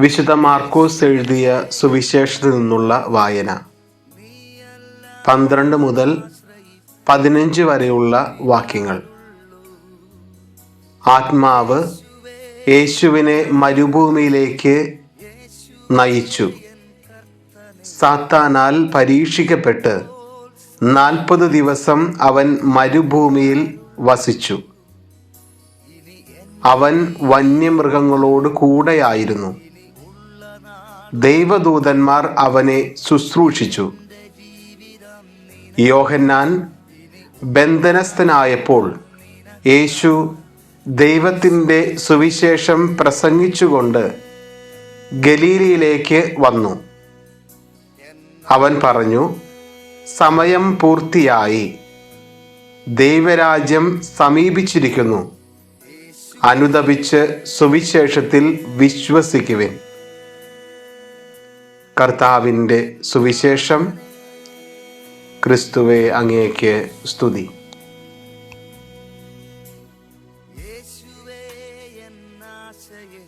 വിശുദ്ധ മാർക്കോസ് എഴുതിയ സുവിശേഷത്തിൽ നിന്നുള്ള വായന. പന്ത്രണ്ട് മുതൽ പതിനഞ്ച് വരെയുള്ള വാക്യങ്ങൾ. ആത്മാവ് യേശുവിനെ മരുഭൂമിയിലേക്ക് നയിച്ചു. സാത്താനാൽ പരീക്ഷിക്കപ്പെട്ട് നാൽപ്പത് ദിവസം അവൻ മരുഭൂമിയിൽ വസിച്ചു. അവൻ വന്യമൃഗങ്ങളോട് കൂടെയായിരുന്നു. ദൈവദൂതന്മാർ അവനെ ശുശ്രൂഷിച്ചു. യോഹന്നാൻ ബന്ധനസ്ഥനായപ്പോൾ യേശു ദൈവത്തിന്റെ സുവിശേഷം പ്രസംഗിച്ചുകൊണ്ട് ഗലീലയിലേക്ക് വന്നു. അവൻ പറഞ്ഞു സമയം പൂർത്തിയായി. ദൈവരാജ്യം സമീപിച്ചിരിക്കുന്നു. അനുദപിച്ച് സുവിശേഷത്തിൽ വിശ്വസിക്കുവിൻ. കർത്താവിന്റെ സുവിശേഷം ക്രിസ്തുവെ അങ്ങേക്ക് സ്തുതി. എന്നാശയെ